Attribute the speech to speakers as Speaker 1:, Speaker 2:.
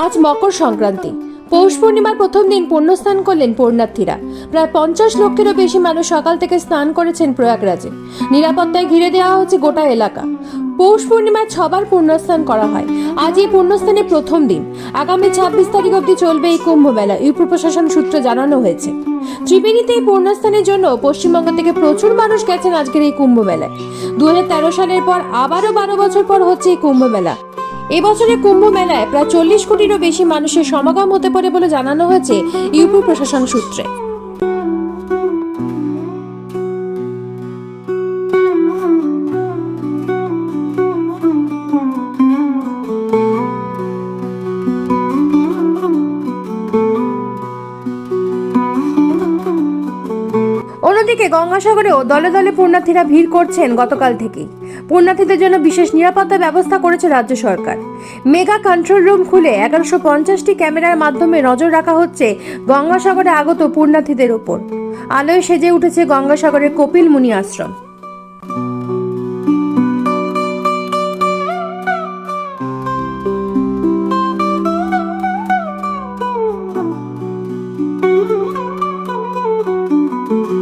Speaker 1: আজ মকর সংক্রান্তি। পৌষ পূর্ণিমার প্রথম দিন পুণ্যস্নান করলেন পূর্ণার্থীরা। প্রায় পঞ্চাশ লক্ষেরও বেশি মানুষ সকাল থেকে স্নান করেছেন প্রয়াগরাজে। নিরাপত্তায় ঘিরে দেওয়া হচ্ছে গোটা এলাকা। পৌষ পূর্ণিমায় ছবার পুণ্যস্নান করা হয়। আজ এই পুণ্যস্নানের প্রথম দিন। আগামী ছাব্বিশ তারিখ অবধি চলবে এই কুম্ভ মেলা ইউপি প্রশাসন সূত্রে জানানো হয়েছে। ত্রিবেণীতে এই পুণ্যস্থানের জন্য পশ্চিমবঙ্গ থেকে প্রচুর মানুষ গেছেন আজকের এই কুম্ভ মেলায় দু হাজার তেরো সালের পর আবারও বারো বছর পর হচ্ছে এই কুম্ভ মেলা এবছরের কুম্ভ মেলায় প্রায় চল্লিশ কোটিরও বেশি মানুষের সমাগম হতে পারে বলে জানানো হয়েছে ইউপি প্রশাসন সূত্রে। অন্যদিকে গঙ্গাসাগরেও দলে দলে পুণ্যার্থীরা ভিড় করছেন গতকাল থেকেই। পুণ্যার্থীদের জন্য বিশেষ নিরাপত্তা ব্যবস্থা করেছে রাজ্য সরকার। মেগা কন্ট্রোল রুম খুলে এগারোশো পঞ্চাশটি ক্যামেরার মাধ্যমে নজর রাখা হচ্ছে গঙ্গাসাগরে আগত পুণ্যার্থীদের ওপর আলোয় সেজে উঠেছে গঙ্গাসাগরের কপিল মুনি আশ্রম। Thank you.